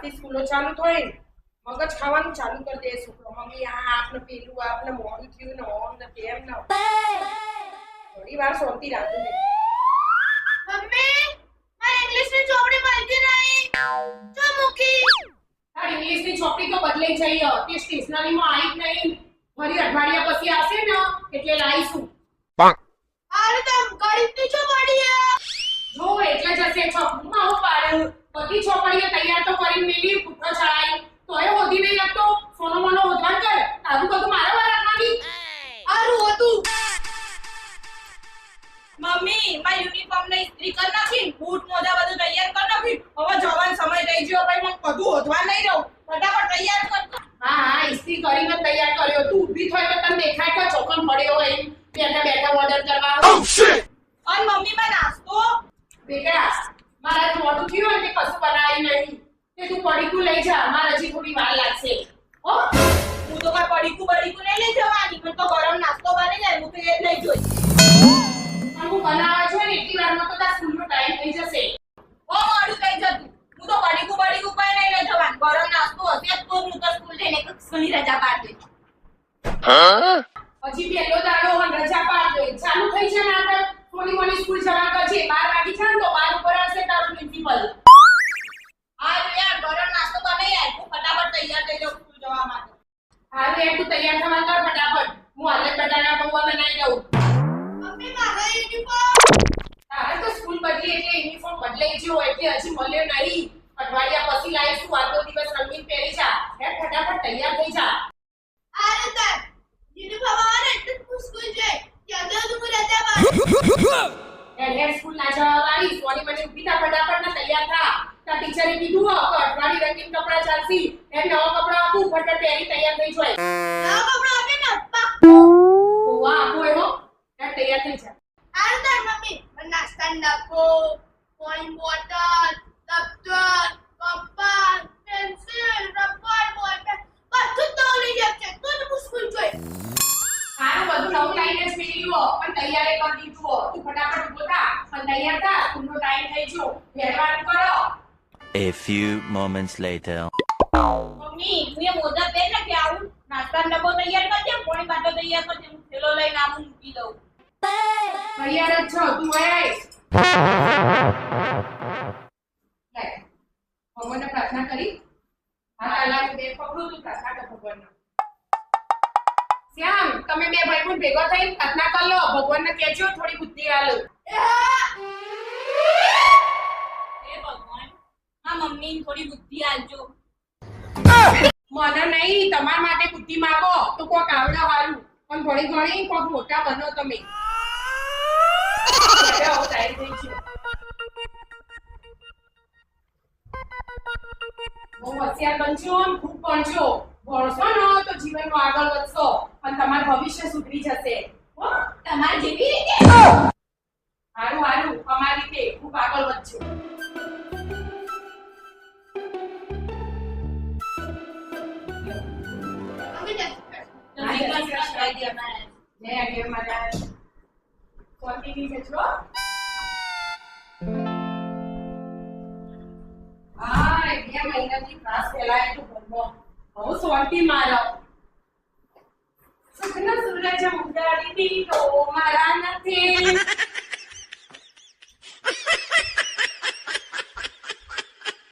આજથી સ્કૂલો ચાલુ થઈ મગજ ખાવાનું ચાલુ કરી દે છોકરો મમ્મી આ આપને પેલું આપને મોડું થયું ને ઓમ ને તેમ ને થોડી વાર શાંતિ રાખજો. ને મમ્મી મારે ઇંગ્લિશની ચોપડી મળતી નહીં જો મૂકી. તારી ઇંગ્લિશની ચોપડી તો બદલાઈ જઈ હો. સ્ટેશનરી સ્ટેશનરીમાં આવી જ નહીં. ફરી અઠવાડિયા પછી આવશે ને એટલે લાવીશું અરે તમ ગણિતની ચોપડી જો એટલે જશે છોકરીમાં હું પાડું. બધી છોકરીઓ તૈયાર તો કરીને મેલી પુત્ર ચડાઈ. તોય હોધી નહીં લાગતો સોનો મોનો હોધવાન કર. તારું બધું મારા વાર રાખવાની આરું હતું. મમ્મી મારી યુનિફોર્મ ને ઇસ્ત્રી કર નાખી બૂટ મોજા બધું તૈયાર કર નાખી. હવે જવાનો સમય થઈ ગયો ભાઈ મને બધું હોધવા નહીં રહું ફટાફટ તૈયાર કર. હા હા ઇસ્ત્રી કરીને તૈયાર કર્યો. તું ઊભી થઈ તો તને દેખાય કે ચોકન પડ્યો હોય. બેઠા બેઠા ઓર્ડર કરવા. અને મમ્મી માં નાસ્તો. બેટા મારા મોટું થયું હોય તે કશું બનાવી નહીં. તે તું પડીકું લઈ જા મારા હજી થોડી વાર લાગશે. હો? હું તો કઈ પડીકું બડીકું નહીં લઈ જવાની પણ તો ગરમ નાસ્તો બની જાય હું તો એ જ લઈ જોઈ પણ હું બનાવવા છું ને એટલી વારમાં તો તાર સ્કૂલનો ટાઈમ થઈ જશે. ઓ મોડું થઈ જતું. હું તો પડીકું બડીકું કઈ નહીં લઈ જવાનું. ગરમ નાસ્તો હશે તો હું તો સ્કૂલ જઈને સ્કૂલની રજા પાડી દઈશ. પછી પહેલો દાડો તૈયાર થઈ જાઉં છું જવા માટે. હારું એમ તું તૈયાર થવા કર ફટાફટ. હું હાલે જ પૌવા બનાવી દઉં. મમ્મી મારે યુનિફોર્મ તારે તો સ્કૂલ બદલી એટલે યુનિફોર્મ બદલાઈ ગયો એટલે હજી મળ્યો નહીં. અઠવાડિયા પછી લાવીશું આજનો દિવસ રંગીન પહેરી જા. હે ફટાફટ તૈયાર થઈ જા. આરે તમ યુનિફોર્મ આવે એટલે હું સ્કૂલ જઈ. ત્યાં તો તું રહેતા હેડ હેડ સ્કૂલ ના જવા વાળી. સોની મને ઊભી થા ફટાફટ ને તૈયાર થા. તાર ટીચરે કીધું હો કે અઠવાડિયે રંગીન કપડાં ચાલસી એમ નવા કપડાં આપું ફટાફટ પહેરી તૈયાર થઈ જોય. નવા કપડાં આપે ને પાક ઓવા આપો એવો હેડ તૈયાર થઈ જા આર તાર મમ્મી. નાસ્તા ડબ્બો પાણી બોટલ દફતર કંપાસ પેન્સિલ રબર બોટલ બધું જ લઈ જશે તો સ્કૂલ બધું નવું લાઈને જ લો પણ તૈયારી કરી દીધું તું ફટાફટ ઊભો થા. પણ તૈયાર થા. તું ટાઈમ થઈ ગયો. પહેરવાનું કરો. A few moments later. મમ્મી, હું મોજા પહેર કે આવું? નાસ્તા ડબ્બો તૈયાર કરજે, પોણી બાટલો તૈયાર કરજે. હું થેલો લઈને આવું, મૂકી દઉં. તૈયાર જ છો, તું આય ભગવાનને પ્રાર્થના કરી. હા અલ્લાહ બે પકડું તું પ્રાર્થના કર ભગવાનને. શ્યામ, તમે બે ભાઈ ભેગા થઈને પ્રાર્થના કર લો. ભગવાનને કહેજો, થોડી બુદ્ધિ આલો. હા મમ્મી થોડી બુદ્ધિ આલજો. મને નહીં તમારા માટે બુદ્ધિ માંગો. તો કોક આવડે હારું. પણ થોડી ઘણી કોક મોટા બનો તમે. બહુ હોશિયાર બનશો ખૂબ ભણશો. ને તો જીવનમાં આગળ વધશો. અને તમારું ભવિષ્ય સુધરી જશે. તમારી જેવી રીતે હારું હારું. અમારી રીતે ખૂબ આગળ વધજો. સુખનો સૂરજ ઉગાડી દીધો મારા નથી.